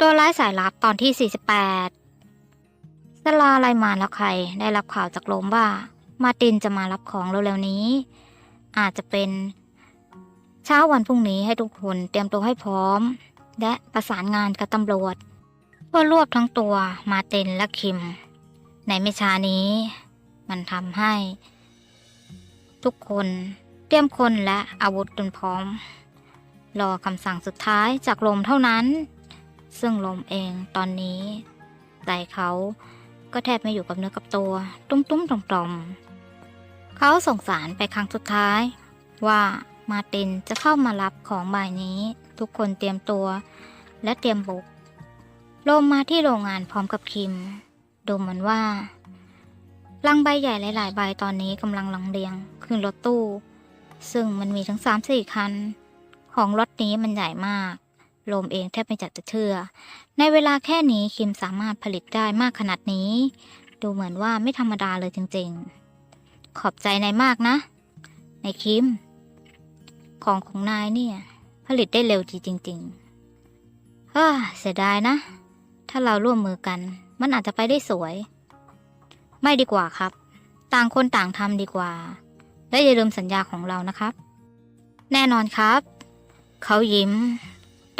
ตัวร้ายสายลับตอนที่ 48สลาไรมาแล้วใครได้รับข่าวจากโรมว่า มาตินจะมารับของเร็วๆนี้ อาจจะเป็นเช้าวันพรุ่งนี้ให้ทุกคนเตรียมตัวให้พร้อม และประสานงานกับตำรวจเพื่อรวบทั้งตัวมาตินและคิม ในไม่ช้านี้ มันทำให้ ทุกคนเตรียมคนและอาวุธจนพร้อม รอคำสั่งสุดท้ายจากลมเท่านั้น ซึ่งลมเองตอนนี้ใจเขาก็แทบไม่อยู่กับเนื้อกับตัว ตุ้มตุ้มๆต่อมตอมๆเขาส่งสารไปครั้งสุดท้าย ว่ามาตินจะเข้ามารับของบ่ายนี้ ทุกคนเตรียมตัว และเตรียมบุกลมมาที่โรงงานพร้อมกับคิม ดูเหมือนว่าลังใบใหญ่หลายๆใบตอนนี้กำลังลังเรียงขึ้นรถตู้ ซึ่งมันมีทั้งสามสี่คัน ของรถนี้มันใหญ่มาก ลมเองแทบไม่จัดจะเชื่อ ในเวลาแค่นี้คิมสามารถผลิตได้มากขนาดนี้ ดูเหมือนว่าไม่ธรรมดาเลยจริงๆ ขอบใจนายมากนะ นายคิม ของของนายเนี่ย ผลิตได้เร็วจริงๆเฮ้อเสียดายนะ ถ้าเราร่วมมือกัน มันอาจจะไปได้สวย ไม่ดีกว่าครับ ต่างคนต่างทำดีกว่า และอย่าลืมสัญญาของเรานะครับ แน่นอนครับ เขายิ้ม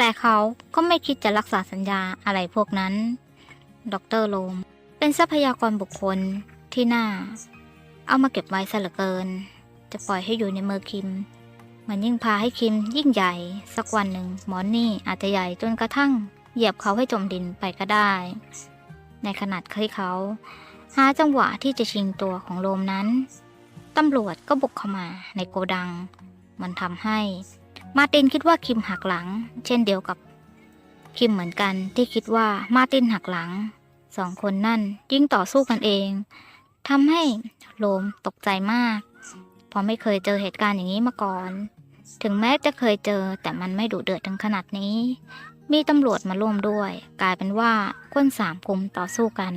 แต่เขาก็ไม่คิดจะรักษาสัญญาอะไรพวกนั้น ดรโลม เป็นทรัพยากรบุคคลที่น่า เอามาเก็บไว้ซะเหลือเกิน จะปล่อยให้อยู่ในมือคิม มันยิ่งพาให้คิมยิ่งใหญ่ สักวันหนึ่งหมอนนี่อาจจะใหญ่จนกระทั่ง เหยียบเขาให้จมดินไปก็ได้ ในขนาดที่เขา หาจังหวะที่จะชิงตัวของโลมนั้นตำรวจก็บุกเข้ามาในโกดัง มันทำให้ มาตินคิดว่าคิมหักหลัง เช่นเดียวกับคิมเหมือนกันที่คิดว่ามาตินหักหลังสองคนนั่นยิ่งต่อสู้กันเองทำให้โลมตกใจมากเพราะไม่เคยเจอเหตุการณ์อย่างนี้มาก่อน ถึงแม้จะเคยเจอแต่มันไม่ดุเดือดถึงขนาดนี้ มีตำรวจมาร่วมด้วย กลายเป็นว่าคนสามกลุ่มต่อสู้กัน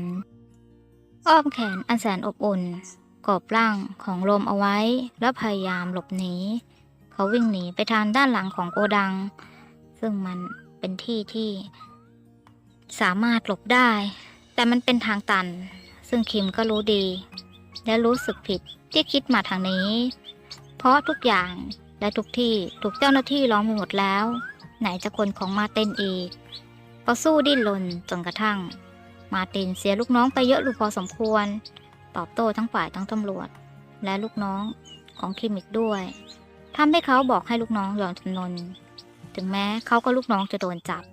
อ้อมแขนอันแสนอบอุ่น กอบร่างของโลมเอาไว้ แล้วพยายามหลบหนี เขาวิ่งหนีไปทางด้านหลังของโกดัง ซึ่งมันเป็นที่ที่ สามารถหลบได้ แต่มันเป็นทางตัน ซึ่งคิมก็รู้ดี และรู้สึกผิดที่คิดมาทางนี้ เพราะทุกอย่างและทุกที่ถูกเจ้าหน้าที่ล้อมไปหมดแล้ว ไหนจะคนของมาเตนอีกก็สู้ดิ้นรนจนกระทั่ง มาตินเสียลูกน้องไปเยอะหรือพอสมควร ตอบโต้ทั้งฝ่ายทั้งตำรวจ และลูกน้องของคิมอีกด้วย ทำให้เขาบอกให้ลูกน้องยอมจำนน ถึงแม้เขาก็ลูกน้องจะโดนจับ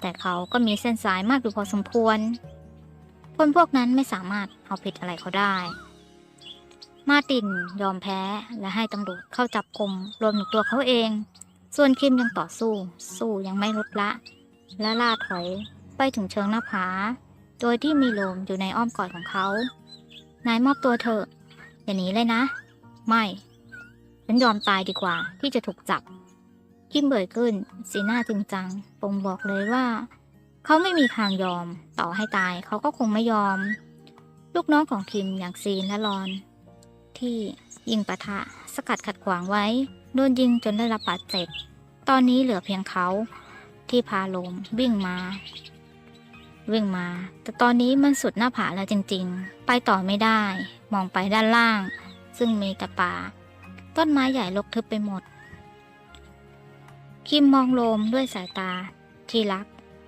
แต่เขาก็มีเส้นสายมากอยู่พอสมควร คนพวกนั้นไม่สามารถเอาผิดอะไรเขาได้ มาตินยอมแพ้และให้ตำรวจเข้าจับกลุมรวมถึงตัวเขาเอง ส่วนคิมยังต่อสู้ สู้ยังไม่ลดละ และล่าถอยไปถึงเชิงหน้าผา โดยที่มีโลมอยู่ในอ้อมกอดของเขา นายมอบตัวเถอะอย่าหนีเลยนะ ไม่ ฉันยอมตายดีกว่าที่จะถูกจับ คิมเบิดขึ้น สีหน้าจริงจังปงบอกเลยว่า เขาไม่มีทางยอม ต่อให้ตายเขาก็คงไม่ยอม ลูกน้องของคิมอย่างซีนและรอน ที่ยิงปะทะ สกัดขัดขวางไว้ โดนยิงจนได้รับบาดเจ็บ ตอนนี้เหลือเพียงเขา ที่พาลมวิ่งมา วิ่งมา แต่ตอนนี้มันสุดหน้าผาแล้วจริง ๆ ไปต่อไม่ได้ มองไปด้านล่าง ซึ่งมีแต่ป่า ต้นไม้ใหญ่รกทึบไปหมด คิมมองโลมด้วยสายตา ที่รัก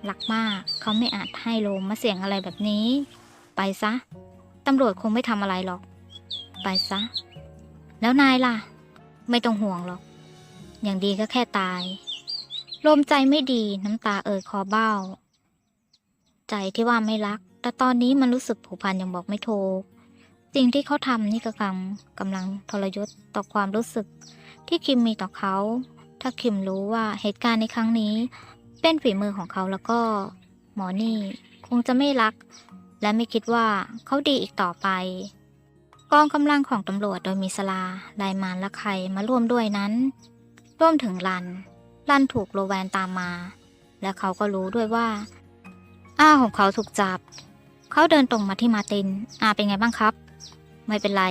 รักมาก เขาไม่อาจให้โลมมาเสี่ยงอะไรแบบนี้ ไปซะ ตำรวจคงไม่ทำอะไรหรอก ไปซะ แล้วนายล่ะ ไม่ต้องห่วงหรอก อย่างดีก็แค่ตาย โลมใจไม่ดีน้ำตาเอ่ยคอเบ้า ใจที่ว่าไม่รัก แต่ตอนนี้มันรู้สึกผูกพันย่างบอกไม่ถูก สิ่งที่เขาทำนี่ก็กำกำลังทรยศต่อความรู้สึก ที่คิมมีต่อเขา ถ้าคิมรู้ว่าเหตุการณ์ในครั้งนี้ เป็นฝีมือของเขาแล้วก็หมอนี่คงจะไม่รัก และไม่คิดว่าเขาดีอีกต่อไป กองกำลังของตำรวจโดยมีสลาไลมานและใครมาร่วมด้วยนั้น ร่วมถึงลัน ลันถูกโรแวนตามมา และเขาก็รู้ด้วยว่า อ้าของเขาถูกจับ เขาเดินตรงมาที่มาติน อาเป็นไงบ้างครับ ไม่เป็นไร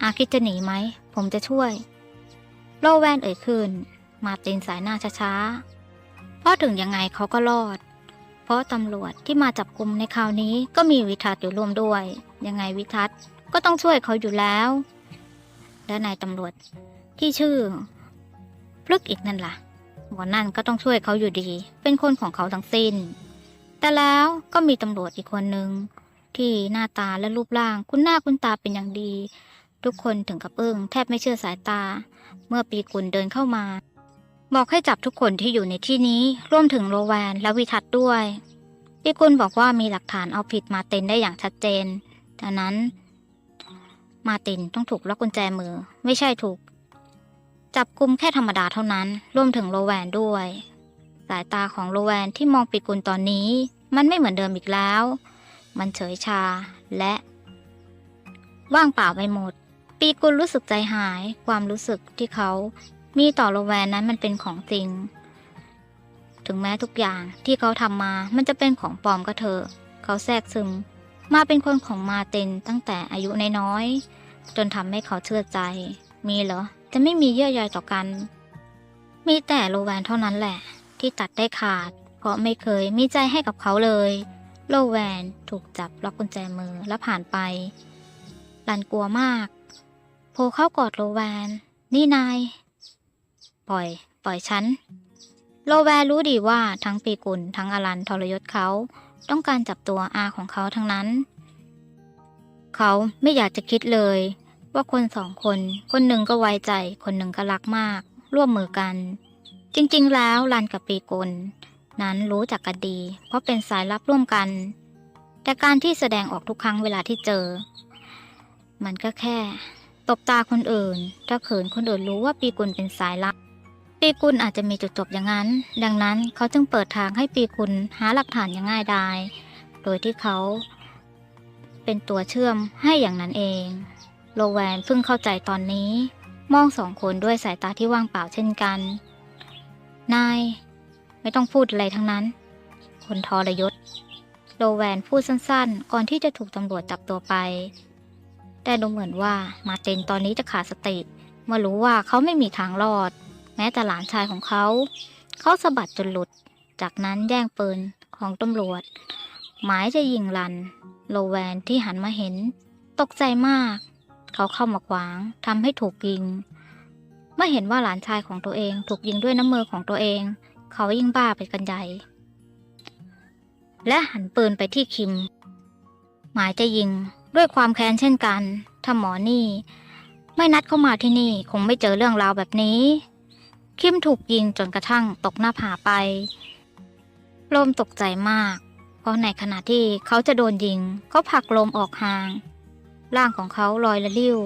อาคิดจะหนีไหม ผมจะช่วย โลแวนเอ่ยขึ้น มาตินสายหน้าช้าๆ เพราะถึงยังไงเขาก็รอด เพราะตำรวจที่มาจับกลุ่มในคราวนี้ก็มีวิทัศน์อยู่ร่วมด้วย ยังไงวิทัศน์ก็ต้องช่วยเขาอยู่แล้ว และนายตำรวจที่ชื่อพลึกอีกนั่นล่ะหมอนั่นก็ต้องช่วยเขาอยู่ดี เป็นคนของเขาทั้งสิ้น แต่แล้วก็มีตำรวจอีกคนหนึ่ง ที่หน้าตาและรูปร่าง คุณหน้าคุณตาเป็นอย่างดี ทุกคนถึงกับอึ้งแทบไม่เชื่อสายตา เมื่อปีกุลเดินเข้ามา บอกให้จับทุกคนที่อยู่ในที่นี้ร่วมถึงโรแวนและวิทัศด้วย ปีกุลบอกว่ามีหลักฐานเอาผิดมาเต็นได้อย่างชัดเจนดังนั้นมาตินต้องถูกล็อกกุญแจมือ ไม่ใช่ถูก จับกุมแค่ธรรมดาเท่านั้น รวมถึงโรแวนด้วย สายตาของโรแวนที่มองปีกุลตอนนี้ มันไม่เหมือนเดิมอีกแล้ว มันเฉยชาและ ว่างเปล่าไปหมด ปีกุลรู้สึกใจหายความรู้สึกที่เขามีต่อโรแวนนั้นมันเป็นของจริง ถึงแม้ทุกอย่างที่เขาทำมามันจะเป็นของปลอมก็เถอะเขาแทรกซึม มาเป็นคนของมาร์ตินตั้งแต่อายุน้อยๆจนทำให้เขาเชื่อใจ มีเหรอ จะไม่มีเยื่อใยต่อกัน มีแต่โรแวนเท่านั้นแหละ ที่ตัดได้ขาด เพราะไม่เคยมีใจให้กับเขาเลย โรแวนถูกจับล็อกกุญแจมือและผ่านไป ลันกลัวมากโผล่เข้ากอดโรแวน นี่นาย ปล่อย ปล่อยฉันโรแวนรู้ดีว่าทั้งปีกุลทั้งอลันทรยศเขา ต้องการจับตัวอาของเขาทั้งนั้น เขาไม่อยากจะคิดเลย ว่าคนสองคน คนหนึ่งก็ไว้ใจ คนหนึ่งก็รักมาก ร่วมมือกัน จริง ๆ แล้วลันกับปีกุล นั้นรู้จักกันดี เพราะเป็นสายลับร่วมกัน แต่การที่แสดงออกทุกครั้งเวลาที่เจอ มันก็แค่ ตบตาคนอื่น ถ้าเขินคนอื่นรู้ว่าปีกุลเป็นสายลับ ปีกุลอาจจะมีจุดจบอย่างนั้น ดังนั้นเขาจึงเปิดทางให้ปีกุลหาหลักฐานอย่างง่ายดาย โดยที่เขาเป็นตัวเชื่อมให้อย่างนั้นเอง โลแวนเพิ่งเข้าใจตอนนี้ มองสองคนด้วยสายตาที่ว่างเปล่าเช่นกัน นาย ไม่ต้องพูดอะไรทั้งนั้น คนทรยศ โลแวนพูดสั้นๆ ก่อนที่จะถูกตำรวจจับตัวไป แต่ดูเหมือนว่ามาร์ตินตอนนี้จะขาดสติ เมื่อรู้ว่าเขาไม่มีทางรอด แม้แต่หลานชายของเขา เขาสะบัดจนหลุด จากนั้นแย่งปืนของตำรวจ หมายจะยิงลัน โลแวนที่หันมาเห็น ตกใจมาก เขาเข้ามาขวางทำให้ถูกยิงเมื่อเห็นว่าหลานชายของตัวเองถูกยิงด้วยน้ำมือของตัวเอง เขายิ่งบ้าไปกันใหญ่ และหันปืนไปที่คิม หมายจะยิงด้วยความแค้นเช่นกัน ถ้าหมอนี่ ไม่นัดเข้ามาที่นี่คงไม่เจอเรื่องราวแบบนี้ คิมถูกยิงจนกระทั่งตกหน้าผาไปโลมตกใจมาก เพราะในขณะที่เขาจะโดนยิง เขาผลักโลมออกห่าง ร่างของเขาลอยละลิ้ว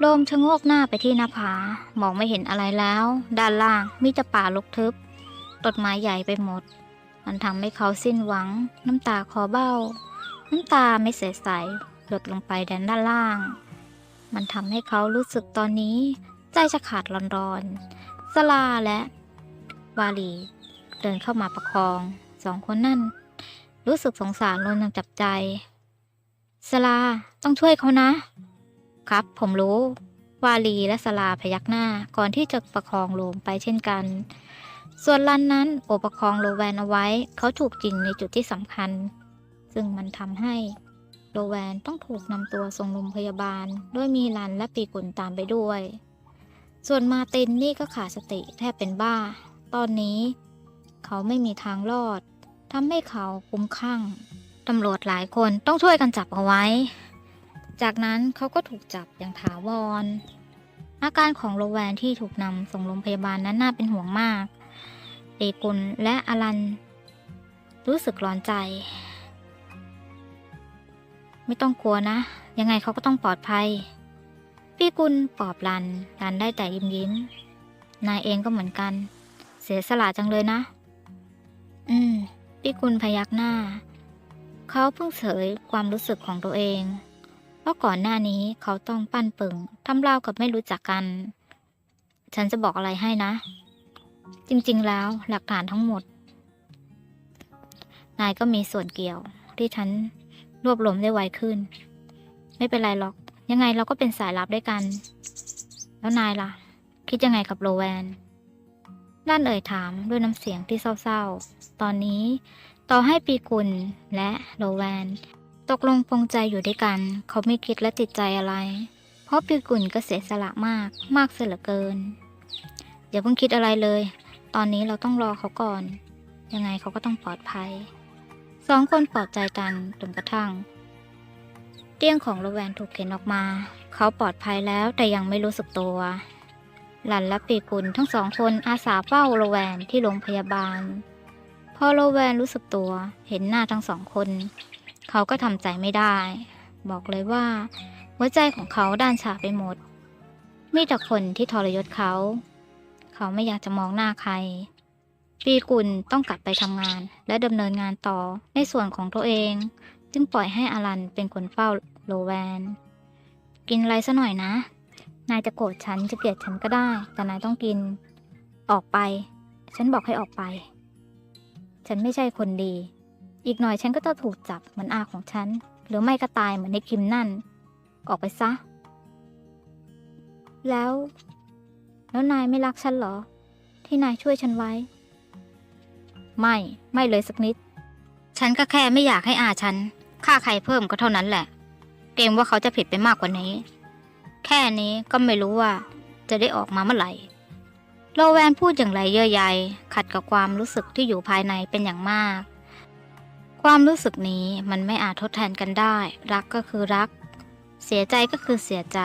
โลมชะโงกหน้าไปที่หน้าผามองไม่เห็นอะไรแล้ว ด้านล่างมีแต่ป่ารกทึบต้นไม้ใหญ่ไปหมด มันทำให้เขาสิ้นหวัง น้ำตาคอเบ้า น้ำตาไม่ใสๆหยดลงไปแดนด้านล่าง มันทำให้เขารู้สึกตอนนี้ ใจจะขาดร้อนๆสลาและวาลีเดินเข้ามาประคอง สองคนนั่น รู้สึกสงสารล้นยังจับใจสลาต้องช่วยเขานะ ครับ ผมรู้ วาลีและสลาพยักหน้าก่อนที่จะประคองโลมไปเช่นกัน ส่วนลันนั้นโอบประคองโลแวนเอาไว้ เขาถูกยิงในจุดที่สำคัญ ซึ่งมันทำให้โลแวนต้องถูกนำตัวส่งโรงพยาบาล ด้วยมีลันและปีกุลตามไปด้วย ส่วนมาตินนี่ก็ขาดสติแทบเป็นบ้า ตอนนี้ เขาไม่มีทางรอดทำให้เขาคุ้มข้างตำรวจหลายคนต้องช่วยกันจับเอาไว้ จากนั้นเขาก็ถูกจับอย่างถาวร อาการของโรแวนที่ถูกนำส่งโรงพยาบาลนั้นน่าเป็นห่วงมากเอกุลและอลัน รู้สึกร้อนใจ ไม่ต้องกลัวนะ ยังไงเขาก็ต้องปลอดภัย พี่กุลปลอบลันลันได้แต่ยิ้มยิ้ม นายเองก็เหมือนกัน เสียสละจังเลยนะ อืม พี่กุลพยักหน้า เขาเพิ่งเสยความรู้สึกของตัวเอง เพราะก่อนหน้านี้เขาต้องปั้นปึงทำราวกับไม่รู้จักกัน ฉันจะบอกอะไรให้นะ จริงๆแล้วหลักฐานทั้งหมด นายก็มีส่วนเกี่ยวที่ฉันรวบรวมได้ไวขึ้น ไม่เป็นไรหรอก ยังไงเราก็เป็นสายลับด้วยกัน แล้วนายล่ะ คิดยังไงกับโรแวนนั่นเอ่ยถามด้วยน้ำเสียงที่เศร้าๆ ตอนนี้ต่อให้ปีกุลและโลแวน ตกลงปรงใจอยู่ด้วยกัน เขาไม่คิดและติดใจอะไร เพราะปีกุลก็เสียสละมากมากเสียเหลือเกิน อย่าเพิ่งคิดอะไรเลย ตอนนี้เราต้องรอเขาก่อน ยังไงเขาก็ต้องปลอดภัย สองคนปลอบใจกันจนกระทั่ง เตียงของโลแวนถูกเข็นออกมา เขาปลอดภัยแล้วแต่ยังไม่รู้สึกตัวหลันและปีกุลทั้งสองคนอาสาเฝ้าโลแวนที่โรงพยาบาล พอโลแวนรู้สึกตัวเห็นหน้าทั้งสองคน เขาก็ทำใจไม่ได้ บอกเลยว่า หัวใจของเขาด้านชาไปหมด มีแต่คนที่ทรยศเขา เขาไม่อยากจะมองหน้าใครปีกุลต้องกลับไปทำงาน และดำเนินงานต่อในส่วนของตัวเอง จึงปล่อยให้อารันเป็นคนเฝ้าโลแวน กินอะไรซะหน่อยนะ นายจะโกรธฉันจะเกลียดฉันก็ได้ แต่นายต้องกิน ออกไป ฉันบอกให้ออกไป ฉันไม่ใช่คนดี อีกหน่อยฉันก็จะถูกจับเหมือนอาของฉัน หรือไม่ก็ตายเหมือนในคิมนั่น ออกไปซะ แล้ว แล้วนายไม่รักฉันเหรอ ที่นายช่วยฉันไว้ ไม่ ไม่เลยสักนิด ฉันก็แค่ไม่อยากให้อาฉันฆ่าใครเพิ่มก็เท่านั้นแหละ เกรงว่าเขาจะผิดไปมากกว่านี้ แค่นี้ก็ไม่รู้ว่า จะได้ออกมาเมื่อไหร่โลแวนพูดอย่างไรเย่อใยขัดกับความรู้สึกที่อยู่ภายในเป็นอย่างมาก ความรู้สึกนี้มันไม่อาจทดแทนกันได้ รักก็คือรัก เสียใจก็คือเสียใจ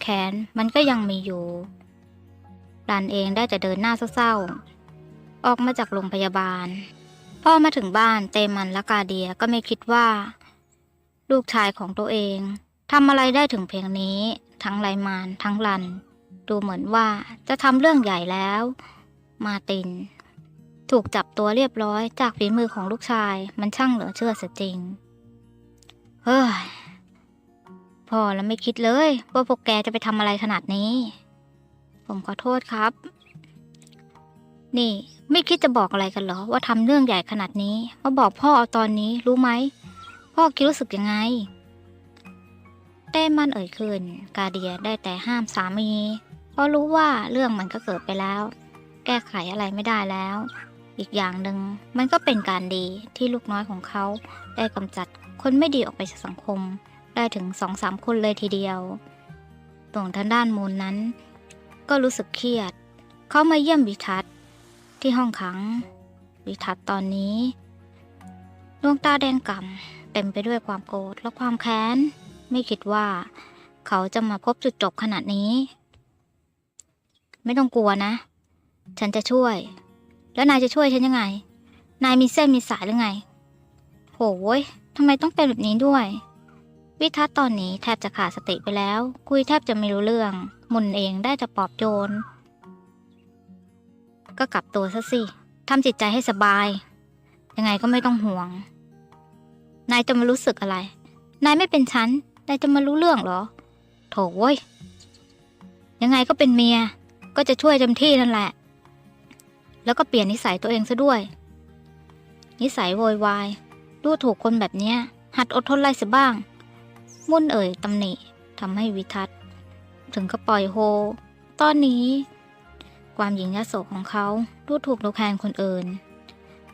แค้นมันก็ยังมีอยู่รันเองได้แต่เดินหน้าเศร้าๆ ออกมาจากโรงพยาบาล พ่อมาถึงบ้านเตมันและกาเดียก็ไม่คิดว่า ลูกชายของตัวเองทำอะไรได้ถึงเพียงนี้ ทั้งไลมานทั้งรัน ดูเหมือนว่าจะทำเรื่องใหญ่แล้ว มาติน ถูกจับตัวเรียบร้อยจากฝีมือของลูกชายมันช่างเหลือเชื่อเสียจริง เฮ้ยพ่อแล้วไม่คิดเลยว่าพวกแกจะไปทำอะไรขนาดนี้ ผมขอโทษครับ นี่ไม่คิดจะบอกอะไรกันเหรอ ว่าทำเรื่องใหญ่ขนาดนี้มาบอกพ่อเอาตอนนี้รู้ไหม พ่อคิดรู้สึกยังไง ได้มั่นเอ่ยขึ้นกาเดียได้แต่ห้ามสามี เพราะรู้ว่าเรื่องมันก็เกิดไปแล้ว แก้ไขอะไรไม่ได้แล้ว อีกอย่างหนึ่งมันก็เป็นการดีที่ลูกน้อยของเขา ได้กำจัดคนไม่ดีออกไปจากสังคม ได้ถึงสองสามคนเลยทีเดียวตรงทางด้านมูลนั้น ก็รู้สึกเครียด เขามาเยี่ยมวิทัศน์ที่ห้องขัง วิทัศน์ตอนนี้ดวงตาแดงก่ำเต็มไปด้วยความโกรธและความแค้น ไม่คิดว่า เขาจะมาพบจุดจบขนาดนี้ ไม่ต้องกลัวนะ ฉันจะช่วย แล้วนายจะช่วยฉันยังไง นายมีเส้นมีสายหรือไง โหยทำไมต้องเป็นแบบนี้ด้วย วิทัศน์ตอนนี้แทบจะขาดสติไปแล้ว คุยแทบจะไม่รู้เรื่อง มุนเองได้จะปลอบโยน ก็กลับตัวซะสิทำจิตใจให้สบาย ยังไงก็ไม่ต้องห่วง นายจะมารู้สึกอะไร นายไม่เป็นฉัน นายจะมารู้เรื่องเหรอ โถเว้ยยังไงก็เป็นเมีย ก็จะช่วยเต็มที่นั่นแหละ แล้วก็เปลี่ยนนิสัยตัวเองซะด้วย นิสัยโวยวายดูถูกคนแบบเนี้ย หัดอดทนไล่เสียบ้าง มุ่นเอ่ยตำหนิทำให้วิทัศน์ ถึงก็ปล่อยโฮ ตอนนี้ ความหญิงยโสของเขาดูถูกดูแคลนคนอื่น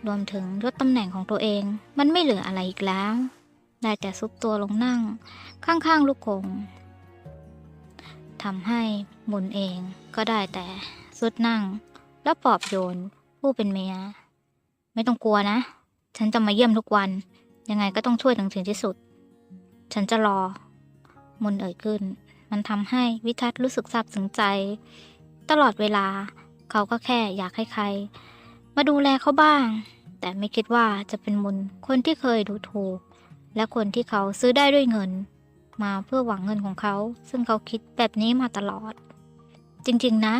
รวมถึงยศตำแหน่งของตัวเองมันไม่เหลืออะไรอีกแล้ว ได้แต่ซุบตัวลงนั่ง ข้างๆลูกกงทำให้มุนเองก็ได้แต่สุดนั่ง แล้วปลอบโยนผู้เป็นเมียไม่ต้องกลัวนะ ฉันจะมาเยี่ยมทุกวัน ยังไงก็ต้องช่วยถึงถึงที่สุด ฉันจะรอ มนเอ่ยขึ้น มันทำให้วิทัศน์รู้สึกซาบซึ้งใจ ตลอดเวลา เขาก็แค่อยากให้ใคร มาดูแลเขาบ้าง แต่ไม่คิดว่าจะเป็นมนคนที่เคยดูถูก และคนที่เขาซื้อได้ด้วยเงิน มาเพื่อหวังเงินของเขา ซึ่งเขาคิดแบบนี้มาตลอด จริง ๆ นะ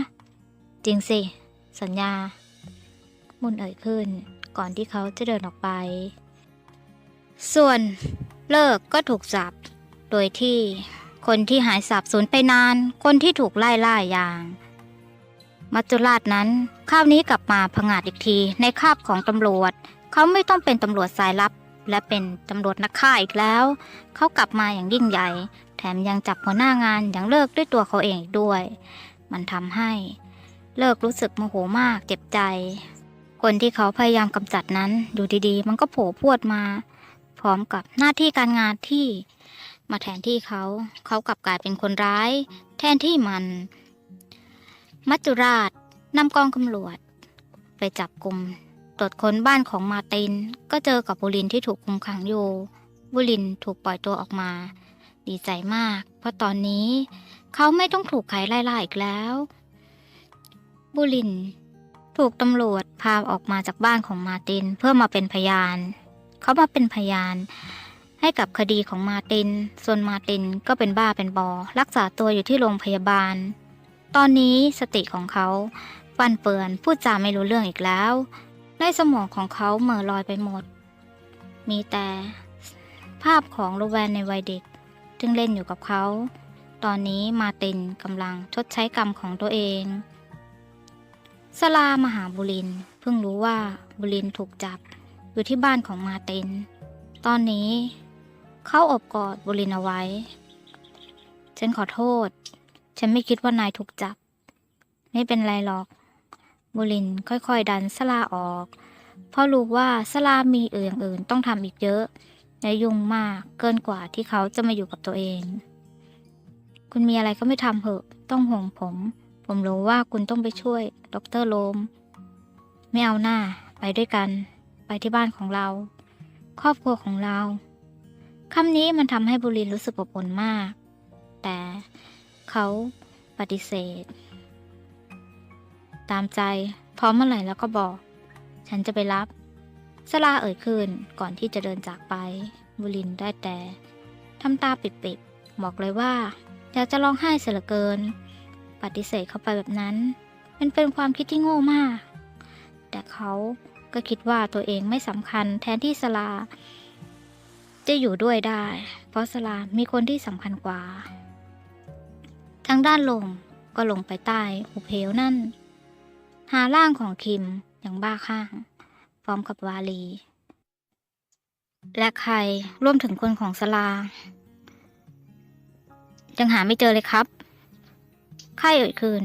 จริงสิ สัญญา มุนเอ่ยขึ้น ก่อนที่เขาจะเดินออกไป ส่วนเลิกก็ถูกจับ โดยที่คนที่หายสาบสูญไปนาน คนที่ถูกไล่ล่าอย่าง มัจจุราชนั้นคราวนี้กลับมาผงาดอีกทีในคาบของตำรวจ เขาไม่ต้องเป็นตำรวจสายลับ และเป็นตำรวจนักฆ่าอีกแล้ว เขากลับมาอย่างยิ่งใหญ่ แถมยังจับหัวหน้างานอย่างเลิกด้วยตัวเขาเองอีกด้วย มันทำให้ เลิกรู้สึกโมโหมากเจ็บใจ คนที่เขาพยายามกำจัดนั้นอยู่ดีๆ มันก็โผล่พวดมา พร้อมกับหน้าที่การงานที่ มาแทนที่เขา เขากลับกลายเป็นคนร้าย แทนที่มัน มัจจุราชนำกองตำรวจ ไปจับกลุ่มตรวจค้นบ้านของมาติน ก็เจอกับบุรินที่ถูกคุมขังอยู่ บุรินถูกปล่อยตัวออกมา ดีใจมาก เพราะตอนนี้ เขาไม่ต้องถูกใครไล่ล่าอีกแล้ว บุริน ถูกตำรวจพาออกมาจากบ้านของมาตินเพื่อมาเป็นพยาน เขามาเป็นพยาน ให้กับคดีของมาติน ส่วนมาตินก็เป็นบ้าเป็นบอ รักษาตัวอยู่ที่โรงพยาบาล ตอนนี้สติของเขาฟันเปือนพูดจาไม่รู้เรื่องอีกแล้ว ในสมองของเขาเหม่อลอยไปหมด มีแต่ ภาพของโรแวนในวัยเด็กจึงเล่นอยู่กับเขา ตอนนี้มาตินกำลังชดใช้กรรมของตัวเอง สลามาหาบุรินเพิ่งรู้ว่าบุรินถูกจับอยู่ที่บ้านของมาร์ตินตอนนี้ เขาอบกอดบุรินเอาไว้ ฉันขอโทษ ฉันไม่คิดว่านายถูกจับ ไม่เป็นไรหรอก บุรินค่อยๆดันสลาออก เพราะรู้ว่าสลามีเอื่อย่างอื่นต้องทำอีกเยอะและยุ่งมากเกินกว่าที่เขาจะมาอยู่กับตัวเอง คุณมีอะไรก็ไม่ทำเถอะ ต้องห่วงผม ผมรู้ว่าคุณต้องไปช่วยดรโลม ไม่เอาหน้า ไปด้วยกัน ไปที่บ้านของเรา ครอบครัวของเราคำนี้มันทำให้บุรินรู้สึกอบอุ่นมาก แต่เขาปฏิเสธ ตามใจ พร้อมเมื่อไหร่แล้วก็บอก ฉันจะไปรับสลาเอ่ยขึ้นก่อนที่จะเดินจากไป บุรินได้แต่ทำตาปิดๆบอกเลยว่า อยากจะร้องไห้เสียเหลือเกิน ปฏิเสธเขาไปแบบนั้น มันเป็นความคิดที่โง่มาก แต่เขาก็คิดว่าตัวเองไม่สำคัญแทนที่สลา จะอยู่ด้วยได้ เพราะสลามีคนที่สำคัญกว่า ทางด้านลงก็ลงไปใต้หุบเหวนั่น หาร่างของคิมอย่างบ้าคลั่งพร้อมกับวาลี และใครรวมถึงคนของสลายังหาไม่เจอเลยครับ ใครเอ่ยคืน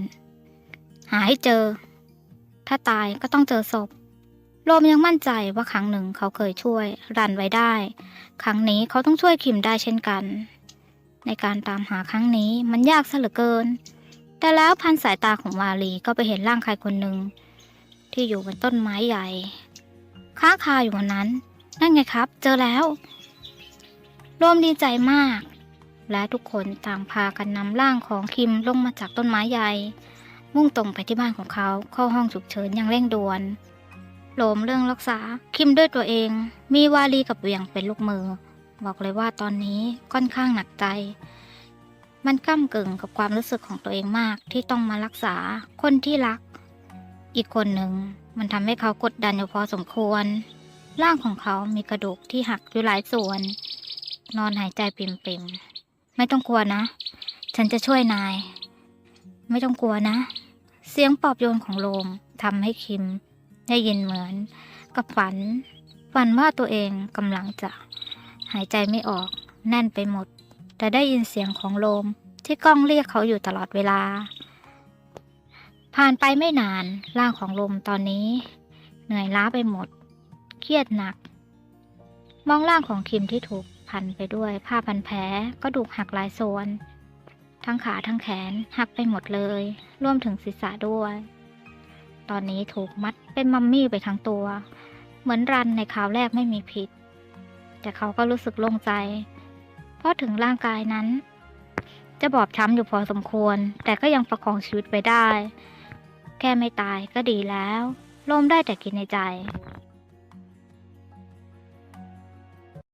หาให้เจอ ถ้าตายก็ต้องเจอศพ โรมยังมั่นใจว่าครั้งหนึ่งเขาเคยช่วย รันไว้ได้ ครั้งนี้เขาต้องช่วยคิมได้เช่นกัน ในการตามหาครั้งนี้มันยากซะเหลือเกิน แต่แล้วพันสายตาของวาลีก็ไปเห็นร่างใครคนหนึ่งที่อยู่บนต้นไม้ใหญ่ ค้างคาอยู่บนนั้น นั่นไงครับ เจอแล้ว โรมดีใจมาก และทุกคนต่างพากันนำร่างของคิมลงมาจากต้นไม้ใหญ่ มุ่งตรงไปที่บ้านของเขาเข้าห้องฉุกเฉินอย่างเร่งด่วนโหลมเรื่องรักษาคิมด้วยตัวเอง มีวาลีกับเวียงเป็นลูกมือ บอกเลยว่าตอนนี้ค่อนข้างหนักใจ มันก้ากึ่งกับความรู้สึกของตัวเองมากที่ต้องมารักษาคนที่รัก อีกคนหนึ่งมันทำให้เขากดดันอยู่พอสมควร ร่างของเขามีกระดูกที่หักอยู่หลายส่วน นอนหายใจปิ่มๆ ไม่ต้องกลัวนะ ฉันจะช่วยนาย ไม่ต้องกลัวนะ เสียงปอบโยนของโลมทำให้คิม ได้ยินเหมือน กับฝัน ฝันว่าตัวเองกำลังจะ หายใจไม่ออกแน่นไปหมด แต่ได้ยินเสียงของโลมที่ก้องเรียกเขาอยู่ตลอดเวลา ผ่านไปไม่นานร่างของโลมตอนนี้ เหนื่อยล้าไปหมด เครียดหนัก มองร่างของคิมที่ถูก พันไปด้วยผ้าพันแผลก็ดูกหักหลายส่วนทั้งขาทั้งแขนหักไปหมดเลย รวมถึงศีรษะด้วย ตอนนี้ถูกมัดเป็นมัมมี่ไปทั้งตัว เหมือนรันในคราวแรกไม่มีผิด แต่เขาก็รู้สึกโล่งใจ เพราะถึงร่างกายนั้น จะบอบช้ำอยู่พอสมควร แต่ก็ยังประคองชีวิตไปได้ แค่ไม่ตายก็ดีแล้วโลมได้แต่กินในใจ